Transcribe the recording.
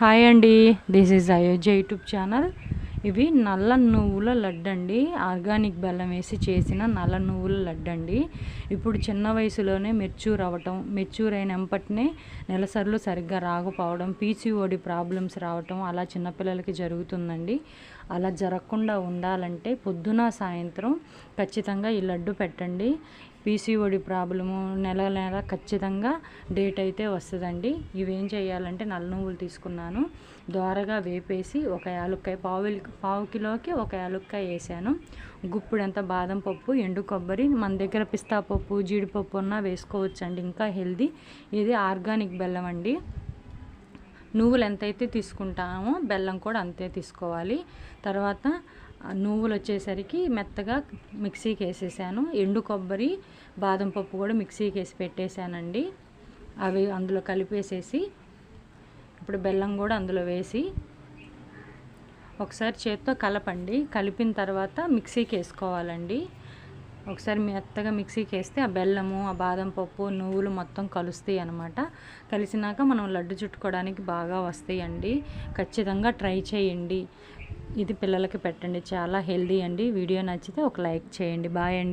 Hi అండి. This is Ayodhya YouTube channel ఇవి నల్ల నువ్వుల లడ్డు అండి ఆర్గానిక్ బెల్లం వేసి చేసిన నల్ల నువ్వుల లడ్డు అండి ఇప్పుడు చిన్న వయసులోనే మెచ్యూర్ అవ్వటం మెచ్యూర్ అయిన వెంపటినే నెలసర్లు సరిగ్గా రాకపోవడం పీసీఓడి ప్రాబ్లమ్స్ రావటం అలా చిన్నపిల్లలకి జరుగుతుందండి. అలా జరగకుండా ఉండాలంటే పొద్దున సాయంత్రం ఖచ్చితంగా ఈ లడ్డు పెట్టండి. పీసీఓడి ప్రాబ్లము నెల నెల ఖచ్చితంగా డేట్ అయితే వస్తుందండి. ఇవేం చేయాలంటే నల్ల నువ్వులు తీసుకున్నాను. దోరగా వేపేసి ఒక యాలుక్కాయ పావు పావు కిలోకి ఒక యాలుక్కాయ వేసాను. గుప్పుడంత బాదం పప్పు ఎండు కొబ్బరి మన దగ్గర పిస్తా పప్పు జీడిపప్పు ఉన్నా వేసుకోవచ్చండి. ఇంకా హెల్దీ. ఇది ఆర్గానిక్ బెల్లం అండి. నువ్వులు ఎంతైతే తీసుకుంటామో బెల్లం కూడా అంతే తీసుకోవాలి. తర్వాత నువ్వులు వచ్చేసరికి మెత్తగా మిక్సీకి వేసేసాను. ఎండు కొబ్బరి బాదం పప్పు కూడా మిక్సీకి వేసి పెట్టేశానండి. అవి అందులో కలిపేసేసి ఇప్పుడు బెల్లం కూడా అందులో వేసి ఒకసారి చేత్తో కలపండి. కలిపిన తర్వాత మిక్సీకి వేసుకోవాలండి. ఒకసారి మెత్తగా మిక్సీకి వేస్తే ఆ బెల్లము ఆ బాదం పప్పు నువ్వులు మొత్తం కలుస్తాయి అనమాట కలిసినాక మనం లడ్డు చుట్టుకోవడానికి బాగా వస్తాయండి. ఖచ్చితంగా ట్రై చేయండి. ఇది పిల్లలకి పెట్టండి. చాలా హెల్దీ అండి. వీడియో నచ్చితే ఒక లైక్ చేయండి. బాయ్ అండి.